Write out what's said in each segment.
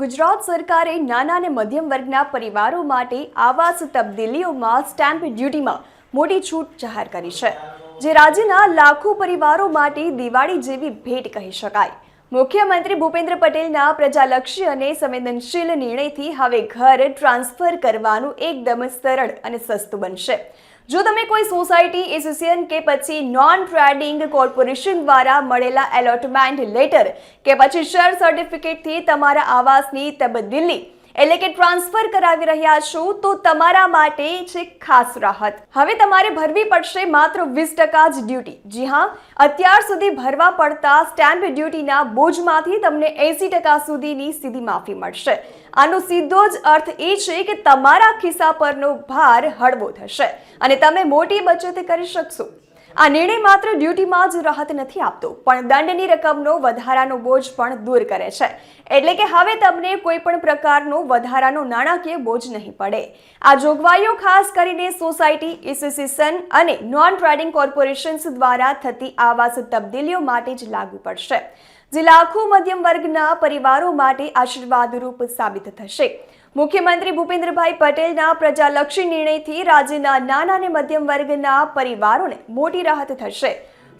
ગુજરાત સરકારે નાના અને મધ્યમ વર્ગના પરિવારો માટે આવાસ તબદીલીઓમાં સ્ટેમ્પ ડ્યુટીમાં મોટી છૂટ જાહેર કરી છે, જે રાજ્યના લાખો પરિવારો માટે દિવાળી જેવી ભેટ કહી શકાય. મુખ્યમંત્રી ભૂપેન્દ્ર પટેલના પ્રજાલક્ષી અને સંવેદનશીલ નિર્ણયથી હવે ઘર ટ્રાન્સફર કરવાનું એકદમ સરળ અને સસ્તું બનશે. જો તમે કોઈ સોસાયટી, એસોસિએશન કે પછી નોન ટ્રેડિંગ કોર્પોરેશન દ્વારા મળેલા એલોટમેન્ટ લેટર કે પછી શેર સર્ટિફિકેટથી તમારા આવાસની તબદીલી એટલે કે ટ્રાન્સફર કરાવી રહ્યા છો, તો તમારા માટે છે ખાસ રાહત. હવે તમારે ભરવી પડશે માત્ર વીસ ટકા જ ડ્યુટી. જી હા, અત્યાર સુધી ભરવા પડતા સ્ટેમ્પ ડ્યુટીના બોજમાંથી તમને એસી ટકા સુધીની સીધી માફી મળશે. આનો સીધો જ અર્થ એ છે કે તમારા ખિસ્સા પરનો ભાર હળવો થશે. અને તમે મોટી બચત કરી શકશો. આ નિર્ણય માત્ર ડ્યુટીમાં જ રાહત નથી આપતો, પણ દંડની રકમનો વધારાનો બોજ પણ દૂર કરે છે. એટલે કે હવે તમને કોઈ પણ પ્રકારનો વધારાનો નાણાકીય બોજ નહીં પડે. આ જોગવાઈઓ ખાસ કરીને સોસાયટી એસોસિએશન અને નોન ટ્રેડિંગ કોર્પોરેશન્સ દ્વારા થતી આવાસ તબદીલીઓ માટે જ લાગુ પડશે. જે લાખો મધ્યમ વર્ગના પરિવારો માટે આશીર્વાદરૂપ સાબિત થશે. મુખ્યમંત્રી ભૂપેન્દ્રભાઈ પટેલના પ્રજાલક્ષી નિર્ણયથી રાજ્યના નાના અને મધ્યમ વર્ગના પરિવારોને મોટી રાહત થશે.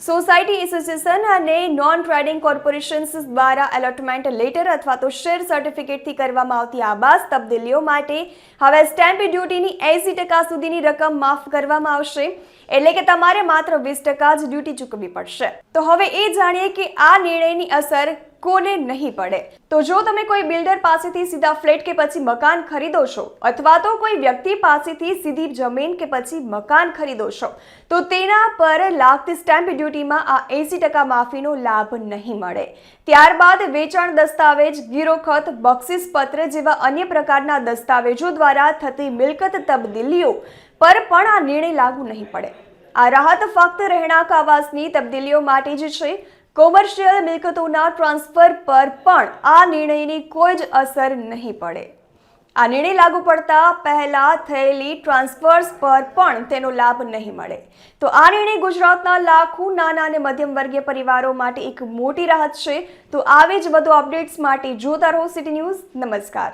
સોસાયટી એસોસિએશન અને નોન ટ્રેડિંગ કોર્પોરેશન્સ દ્વારા એલોટમેન્ટ લેટર અથવા તો શેર સર્ટિફિકેટથી કરવામાં આવતી આવાસ તબદીલીઓ માટે હવે સ્ટેમ્પ ડ્યુટીની એંસી ટકા સુધીની રકમ માફ કરવામાં આવશે. એટલે કે તમારે માત્ર વીસ ટકા જ ડ્યુટી ચૂકવવી પડશે. તો હવે એ જાણીએ કે આ નિર્ણયની અસર કોને નહીં પડે? તો જો તમે કોઈ બિલ્ડર પાસેથી સીધા ફ્લેટ કે પછી મકાન ખરીદો છો, અથવા તો કોઈ વ્યક્તિ પાસેથી સીધી જમીન કે પછી મકાન ખરીદો છો, તો તેના પર લાગતી સ્ટેમ્પ ડ્યુટીમાં આ એંસી ટકા માફીનો લાભ નહીં મળે. ત્યારબાદ વેચાણ દસ્તાવેજ, ગીરોખત બક્ષિસ પત્ર જેવા અન્ય પ્રકારના દસ્તાવેજો દ્વારા થતી મિલકત તબદીલીઓ પર પણ આ નિર્ણય લાગુ નહીં પડે. આ રાહત ફક્ત રહેણાંક આવાસની તબદીલીઓ માટે જ છે કોમર્શિયલ મિલકતોના ટ્રાન્સફર પર પણ આ નિર્ણયની કોઈ જ અસર નહીં પડે. આ નિર્ણય લાગુ પડતા પહેલા થયેલી ટ્રાન્સફર્સ પર પણ તેનો લાભ નહીં મળે. તો આ નિર્ણય ગુજરાતના લાખો નાના અને મધ્યમ વર્ગીય પરિવારો માટે એક મોટી રાહત છે. તો આવી જ વધુ અપડેટ્સ માટે જોતા રહો સિટી ન્યૂઝ. નમસ્કાર.